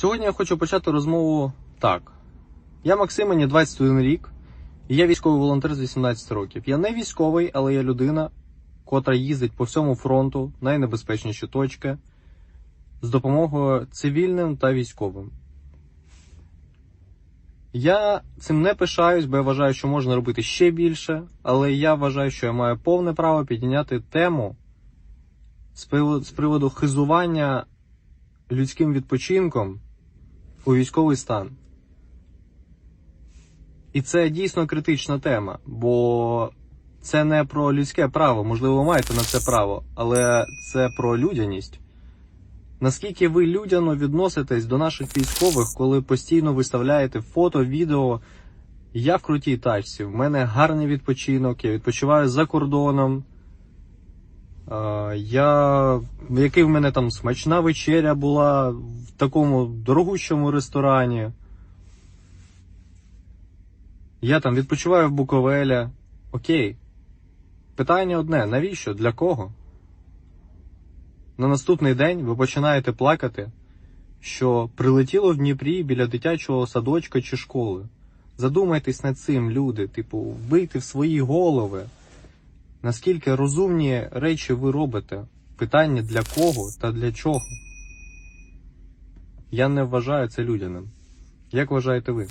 Сьогодні я хочу почати розмову так. Я Максим, мені 21 рік, і я військовий волонтер з 18 років. Я не військовий, але я людина, котра їздить по всьому фронту найнебезпечніші точки з допомогою цивільним та військовим. Я цим не пишаюсь, бо я вважаю, що можна робити ще більше, але я вважаю, що я маю повне право підняти тему з приводу хизування людським відпочинком у військовий стан. І це дійсно критична тема, бо це не про людське право, можливо, ви маєте на це право, але це про людяність. Наскільки ви людяно відноситесь до наших військових, коли постійно виставляєте фото, відео? Я в крутій тачці, в мене гарний відпочинок, я відпочиваю за кордоном. Я, який в мене там смачна вечеря була в такому дорогущому ресторані. Я там відпочиваю в Буковеля. Окей. Питання одне: навіщо? Для кого? На наступний день ви починаєте плакати, що прилетіло в Дніпрі біля дитячого садочка чи школи. Задумайтесь над цим, люди, типу, вбийте в свої голови. Наскільки розумні речі ви робите? Питання для кого та для чого? Я не вважаю це людяним. Як вважаєте ви?